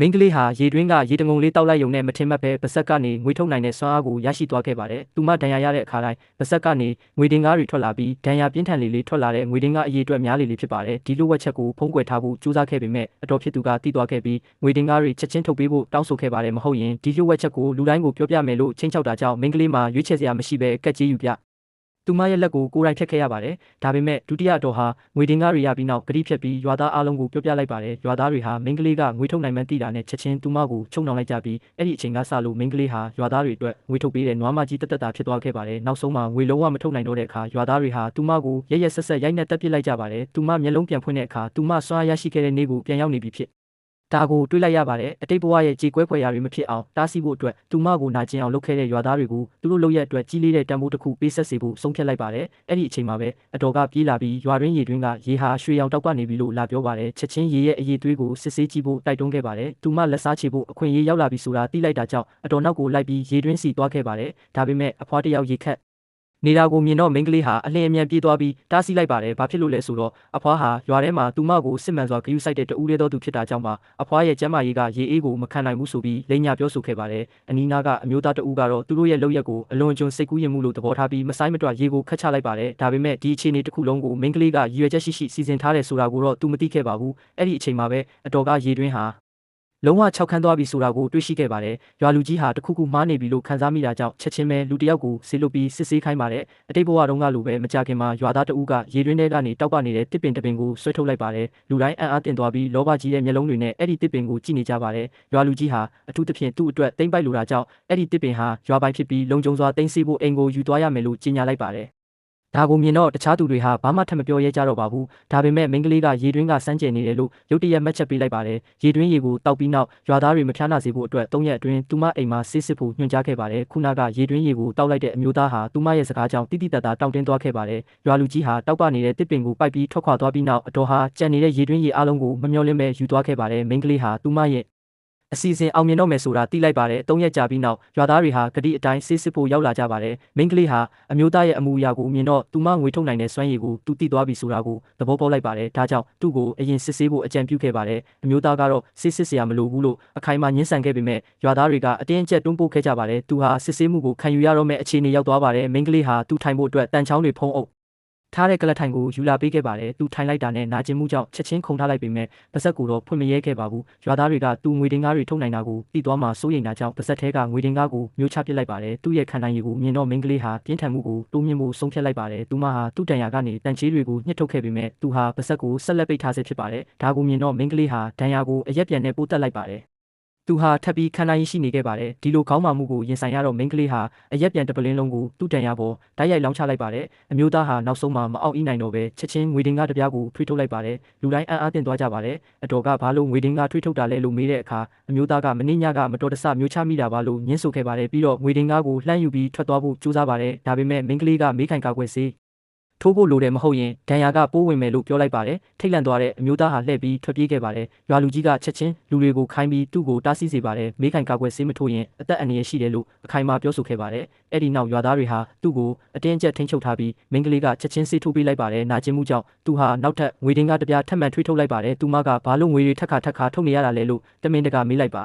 မိန်းကလေးဟာရေတွင်းကရေတငုံလေးတောက်လိုက်ရုံနဲ့မထင်မှတ်ပဲပါဆက်ကနေငွေထုတ်နိုင်တဲ့စွမ်းအားကိုရရှိသွားခဲ့ပါတယ်။သူမဒဏ်ရာရတဲ့အခါတိုင်းပါဆက်ကနေငွေတင်ကားတွေထွက်လာပြီးဒဏ်ရာပြင်းထန်လေးလေးထွက်လာတဲ့ငွေတင်ကားအရေးအတွက်များလေးလေးဖြစ်ပါတယ်။ဒီလိုဝက်ချက်ကိုဖုံးကွယ်ထားဖို့ကြိုးစားခဲ့ပေမဲ့အတော်ဖြစ်သူကတီးသွားခဲ့ပြီးငွေတင်ကားတွေချက်ချင်းထုတ်ပေးဖို့တောင်းဆိုခဲ့ပါတယ်မဟုတ်ရင်ဒီလိုဝက်ချက်ကိုလူတိုင်းကိုပြောပြမယ်လို့ချင်းချောက်တာကြောင့်မိန်းကလေးမှာရွေးချယ်စရာမရှိပဲကက်ကြီးယူပြ သူမရဲ့လက်ကိုကိုယ်တိုင်ဖြတ်ခဲ့ရပါတယ်။ဒါပေမဲ့ဒုတိယတော်ဟာငွေတင်ကားတွေရပြီးနောက်ဂရိဖြတ်ပြီးရွာသားအားလုံးကိုပြောပြလိုက်ပါတယ်။ရွာသားတွေဟာမိန်းကလေးကငွေထုတ်နိုင်မှန်းသိတာနဲ့ချက်ချင်းသူမကိုချုံနှောင်လိုက်ကြပြီးအဲ့ဒီအချိန်ကစလို့မိန်းကလေးဟာရွာသားတွေအတွက်ငွေထုတ်ပေးတဲ့နွားမကြီးတက်တက်တာဖြစ်သွားခဲ့ပါတယ်။နောက်ဆုံးမှာငွေလုံးဝမထုတ်နိုင်တော့တဲ့အခါရွာသားတွေဟာသူမကိုရရက်ဆက်ဆက်ရိုက်နှက်တက်ပစ်လိုက်ကြပါတယ်။သူမမျက်လုံးပြန်ဖွင့်တဲ့အခါသူမစွမ်းရရှိခဲ့တဲ့နေ့ကိုပြန်ရောက်နေပြီဖြစ် ဒါကိုတွေးလိုက်ရပါတယ်အတိတ်ဘဝရဲ့ကြေကွဲဖွယ်ရာတွေမဖြစ်အောင်တားဆီးဖို့အတွက်သူမကိုနာကျင်အောင်လုပ်ခဲ့တဲ့ရွာသားတွေကိုသူတို့လုပ်ရက်အတွက်ကြီးလေးတဲ့တံမိုးတစ်ခုပေးဆက်စေဖို့ဆုံးဖြတ်လိုက်ပါတယ်အဲ့ဒီအချိန်မှာပဲအတော်ကပြေးလာပြီးရွာတွင်းရေတွင်းကရေဟာရွှေရောင်တောက်ကနေပြီလို့လာပြောပါတယ်ချက်ချင်းရေရဲ့အရေးသွေးကိုစစ်ဆေးကြည့်ဖို့တိုက်တွန်းခဲ့ပါတယ်သူမလက်စားချေဖို့အခွင့်အရေးရောက်လာပြီဆိုတာသိလိုက်တာကြောင့်အတော်နောက်ကိုလိုက်ပြီးရေတွင်းစီသွားခဲ့ပါတယ်ဒါပေမဲ့အဖွားတစ်ယောက်ရေခက် နေတာကိုမြင်တော့မိန်းကလေးဟာအလင်းအမြန်ပြေးသွားပြီးတားဆီးလိုက်ပါတယ်။ဘာဖြစ်လို့လဲဆိုတော့အဖွားဟာရွာထဲမှာသူမကိုစစ်မှန်စွာဂရုစိုက်တဲ့တူဦးလေးတော်သူဖြစ်တာကြောင့်ပါအဖွားရဲ့ကျမ်းမာရေးကရေအေးကိုမခံနိုင်ဘူးဆိုပြီးလိန်ညာပြောဆိုခဲ့ပါတယ်။အနီးနားကအမျိုးသားတဦးကတော့သူတို့ရဲ့လုပ်ရက်ကိုအလွန်အကျွံစိတ်ကူးရင်မှုလို့သဘောထားပြီးမဆိုင်မတွရေကိုခတ်ချလိုက်ပါတယ်။ဒါပေမဲ့ဒီအခြေအနေတစ်ခုလုံးကိုမိန်းကလေးကရည်ရွယ်ချက်ရှိရှိစီစဉ်ထားတယ်ဆိုတာကိုတော့သူမသိခဲ့ပါဘူး။အဲ့ဒီအချိန်မှာပဲအတော်ကရေတွင်းဟာ လုံးဝခြောက်ခန်းသွားပြီဆိုတာကိုတွေ့ရှိခဲ့ပါတယ်။ရွာလူကြီးဟာတခုခုမှားနေပြီလို့ခံစားမိတာကြောင့်ချက်ချင်းပဲလူတစ်ယောက်ကိုဆေးလွတ်ပြီးစစ်ဆေးခိုင်းပါတယ်။အတိတ်ဘဝတုန်းကလိုပဲမကြခင်မှာရွာသားတဦးကရေတွင်းထဲကနေတောက်ပနေတဲ့တစ်ပင်တစ်ပင်ကိုဆွဲထုတ်လိုက်ပါတယ်။လူတိုင်းအံ့အားတင်သွားပြီးလောဘကြီးတဲ့မျက်လုံးတွေနဲ့အဲ့ဒီတစ်ပင်ကိုကြည့်နေကြပါတယ်။ရွာလူကြီးဟာအထူးသဖြင့်သူ့အတွက်တိမ့်ပိုက်လိုတာကြောင့်အဲ့ဒီတစ်ပင်ဟာရွာပိုင်ဖြစ်ပြီးလုံခြုံစွာတိမ့်စီဖို့အိမ်ကိုယူသွားရမယ်လို့ကြေညာလိုက်ပါတယ်။ ဒါကိုမြင်တော့တခြားသူတွေဟာဘာမှထပ်မပြောရဲကြတော့ပါဘူးဒါပေမဲ့မိန်းကလေးကရေတွင်းကစမ်းကြယ်နေတယ်လို့ရုတ်တရက်မှတ်ချက်ပေးလိုက်ပါတယ်ရေတွင်းရေကိုတောက်ပြီးနောက်ရွာသားတွေမဖျားနာစေဖို့အတွက်၃ရက်အတွင်းသူမအိမ်မှာဆေးစစ်ဖို့ညွှန်ကြားခဲ့ပါတယ်ခုနကရေတွင်းရေကိုတောက်လိုက်တဲ့အမျိုးသားဟာသူမရဲ့စကားကြောင့်တိတိတတ်တာတောင်းတင်းသွားခဲ့ပါတယ်ရွာလူကြီးဟာတောက်ပနေတဲ့တစ်ပင်ကိုပိုက်ပြီးထွက်ခွာသွားပြီးနောက်အတော်ဟာကြံနေတဲ့ရေတွင်းရေအလုံးကိုမမျောလင်းပဲယူသွားခဲ့ပါတယ်မိန်းကလေးဟာသူမရဲ့ အစီအစဉ်အောင်မြင်တော့မယ်ဆိုတာသိလိုက်ပါတယ်။၃ရက်ကြာပြီးနောက်ရွာသားတွေဟာဂတိအတိုင်းဆေးစစ်ဖို့ရောက်လာကြပါတယ်။မိန်းကလေးဟာအမျိုးသားရဲ့အမူအရာကိုမြင်တော့သူမငွေထုတ်နိုင်တဲ့စွမ်းရည်ကိုသူသိသွားပြီဆိုတာကိုသဘောပေါက်လိုက်ပါတယ်။ဒါကြောင့်သူ့ကိုအရင်စစ်ဆေးဖို့အကြံပြုခဲ့ပါတယ်။အမျိုးသားကတော့ဆေးစစ်စရာမလိုဘူးလို့အခိုင်အမာညှင်းဆန်ခဲ့ပေမဲ့ရွာသားတွေကအတင်းအကျပ်တွန်းပို့ခဲ့ကြပါတယ်။သူဟာစစ်ဆေးမှုကိုခံယူရတော့မယ့်အခြေအနေရောက်သွားပါတယ်။မိန်းကလေးဟာသူထိုင်ဖို့အတွက်တန်ချောင်းတွေဖုံးအုပ် ထားတဲ့ကလထိုင်ကိုယူလာပေးခဲ့ပါတယ်။သူထိုင်လိုက်တာနဲ့နာကျင်မှုကြောင့်ချက်ချင်းခုန်ထားလိုက်ပေမဲ့ပါဇက်ကိုတော့ဖွင့်မရဲခဲ့ပါဘူး။ရွာသားတွေကသူငွေတင်ကားတွေထုတ်နိုင်တာကိုသိသွားမှစိုးရိမ်တာကြောင့်ပါဇက်ထဲကငွေတင်ကားကိုမျိုးချပစ်လိုက်ပါတယ်။သူ့ရဲ့ခံနိုင်ရည်ကိုမြင်တော့မိန်းကလေးဟာပြင်းထန်မှုကိုတိုးမြင့်မှုဆုံးဖြတ်လိုက်ပါတယ်။သူမဟာသူ့တန်ရာကနေတန်ချေးတွေကိုညှစ်ထုတ်ခဲ့ပေမဲ့သူဟာပါဇက်ကိုဆက်လက်ပိတ်ထားဆဲဖြစ်ပါတယ်။ဒါကိုမြင်တော့မိန်းကလေးဟာဒဏ်ရာကိုအရက်ပြန်နဲ့ပိုးတက်လိုက်ပါတယ်။ သူဟာထပ်ပြီးခံနိုင်ရှိနေခဲ့ပါတယ်ဒီလိုခေါင်းမာမှုကိုရင်ဆိုင်ရတော့မိန်းကလေးဟာအရက်ပြန်တပလင်းလုံးကိုသူ့တန်ရပေါ်တိုက်ရိုက်လောင်းချလိုက်ပါတယ်အမျိုးသားဟာနောက်ဆုံးမှမအောင်အီးနိုင်တော့ပဲချက်ချင်းငွေတင်ကားတစ်ပြားကိုထွေးထုတ်လိုက်ပါတယ်လူတိုင်းအံ့အားသင့်သွားကြပါတယ်အတော်ကဘာလို့ငွေတင်ကားထွေးထုတ်တာလဲလို့မေးတဲ့အခါအမျိုးသားကမင်းညကမတော်တဆမျိုးချမိတာပါလို့ညှင်းဆိုခဲ့ပါတယ်ပြီးတော့ငွေတင်ကားကိုလှမ်းယူပြီးထွက်သွားဖို့ကြိုးစားပါတယ်ဒါပေမဲ့မိန်းကလေးကမေးခိုင်ကာကွယ်စေး ထိုးဖို့လိုတယ်မဟုတ်ရင်ဒဏ်ရာကပိုးဝင်မယ်လို့ပြောလိုက်ပါတယ်ထိတ်လန့်သွားတဲ့အမျိုးသားဟာလှည့်ပြီးထွက်ပြေးခဲ့ပါတယ်ရွာလူကြီးကချက်ချင်းလူတွေကိုခိုင်းပြီးသူ့ကိုတားဆီးစေပါတယ်မိခိုင်ကာကွယ်ဆေးမထိုးရင်အသက်အန္တရာယ်ရှိတယ်လို့အခိုင်အမာပြောဆိုခဲ့ပါတယ်အဲ့ဒီနောက်ရွာသားတွေဟာသူ့ကိုအတင်းအကျပ်ထိန်းချုပ်ထားပြီးမိန်းကလေးကချက်ချင်းဆေးထိုးပေးလိုက်ပါတယ်နာကျင်မှုကြောင့်သူဟာနောက်ထပ်ငွေတင်းကတပြားထပ်မံထွေးထုတ်လိုက်ပါတယ်သူမကဘာလို့ငွေတွေထက်ခါထက်ခါထုတ်နေရတာလဲလို့တမင်တကာမေးလိုက်ပါ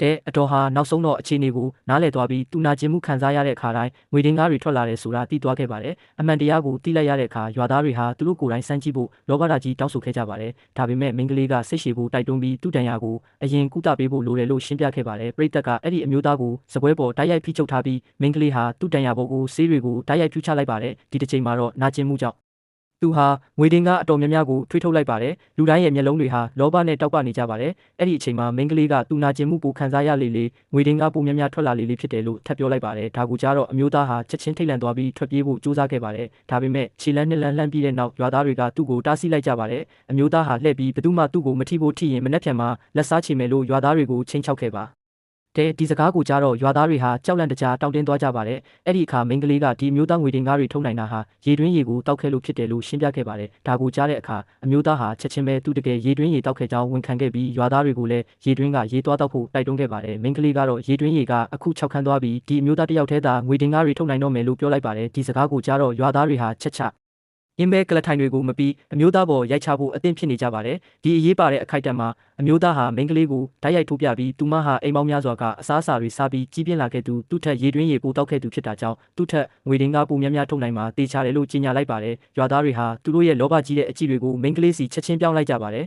တဲ့အတော်ဟာနောက်ဆုံးတော့အခြေအနေကိုနားလည်သွားပြီးသူနာကျင်မှုခံစားရတဲ့အခါတိုင်းငွေတင်းကားတွေထွက်လာတယ်ဆိုတာသိသွားခဲ့ပါတယ်။အမှန်တရားကိုသိလိုက်ရတဲ့အခါရွာသားတွေဟာသူတို့ကိုယ်တိုင်စမ်းကြည့်ဖို့လောကဓာတ်ကြီးတောင်းဆိုခဲ့ကြပါတယ်။ဒါပေမဲ့မိန်းကလေးကစိတ်ရှည်ဖို့တိုက်တွန်းပြီးသူ့တန်ရာကိုအရင်ကုသပေးဖို့လိုတယ်လို့ရှင်းပြခဲ့ပါတယ်။ပရိသတ်ကအဲ့ဒီအမျိုးသားကိုစပွဲပေါ်တိုက်ရိုက်ဖိချုပ်ထားပြီးမိန်းကလေးဟာသူ့တန်ရာပေါ်ကိုဆေးတွေကိုတိုက်ရိုက်ဖြူချလိုက်ပါတယ်။ဒီတစ်ချိန်မှာတော့နာကျင်မှုကြောင့် သူဟာငွေတင်ကအတော်များများကိုထွေးထုတ်လိုက်ပါတယ်လူတိုင်းရဲ့မျက်လုံးတွေဟာလောဘနဲ့တောက်ပနေကြပါတယ်အဲ့ဒီအချိန်မှာမိန်းကလေးကသူနာကျင်မှုကိုခံစားရလေလေငွေတင်ကပုံများများထွက်လာလေလေဖြစ်တယ်လို့ထပ်ပြောလိုက်ပါတယ်ဒါကူကြတော့အမျိုးသားဟာချက်ချင်းထိတ်လန့်သွားပြီးထွက်ပြေးဖို့ကြိုးစားခဲ့ပါတယ်ဒါပေမဲ့ခြေလန်းနှစ်လန်းလှမ်းပြီးတဲ့နောက်ရွာသားတွေကသူ့ကိုတားဆီးလိုက်ကြပါတယ်အမျိုးသားဟာလှည့်ပြီးဘယ်သူမှသူ့ကိုမထိဖို့ထိရင်မနှက်ဖြန်မှာလက်စားချေမယ်လို့ရွာသားတွေကိုချိန်ချောက်ခဲ့ပါ တဲ့ဒီစကားကိုကြားတော့ရွာသားတွေဟာကြောက်လန့်တကြားတောင်းတင်းသွားကြပါတယ်။အဲ့ဒီအခါမိန်းကလေးကဒီမျိုးသားငွေတင်ကားတွေထုံနိုင်တာဟာရေတွင်းရေကိုတောက်ခဲ့လို့ဖြစ်တယ်လို့ရှင်းပြခဲ့ပါတယ်။ဒါကိုကြားတဲ့အခါအမျိုးသားဟာချက်ချင်းပဲသူတကယ်ရေတွင်းရေတောက်ခဲ့ကြောင်းဝန်ခံခဲ့ပြီးရွာသားတွေကိုလည်းရေတွင်းကရေသွားတောက်ဖို့တိုက်တွန်းခဲ့ပါတယ်။မိန်းကလေးကတော့ရေတွင်းရေကအခု၆ခန်းသွားပြီးဒီအမျိုးသားတယောက်တည်းသာငွေတင်ကားတွေထုံနိုင်တော့မယ်လို့ပြောလိုက်ပါတယ်။ဒီစကားကိုကြားတော့ရွာသားတွေဟာချက်ချ အင်းဘဲကလထိုင်တွေကိုမပြီးအမျိုးသားပေါ်ရိုက်ချဖို့အသင့်ဖြစ်နေကြပါတယ်ဒီအရေးပါတဲ့အခိုက်အတန့်မှာအမျိုးသားဟာမိန်းကလေးကိုဓာတ်ရိုက်ထိုးပြပြီးသူမဟာအိမ်မောင်းများစွာကအစားအစာတွေစားပြီးကြီးပြင်းလာခဲ့သူသူ့ထက်ရေတွင်းရေပိုတောက်ခဲ့သူဖြစ်တာကြောင့်သူ့ထက်ငွေတင်ကားပိုများများထုတ်နိုင်မှာတေချာတယ်လို့ကြေညာလိုက်ပါတယ်ရွာသားတွေဟာသူတို့ရဲ့လောဘကြီးတဲ့အကြည့်တွေကိုမိန်းကလေးစီချက်ချင်းပြောင်းလိုက်ကြပါတယ်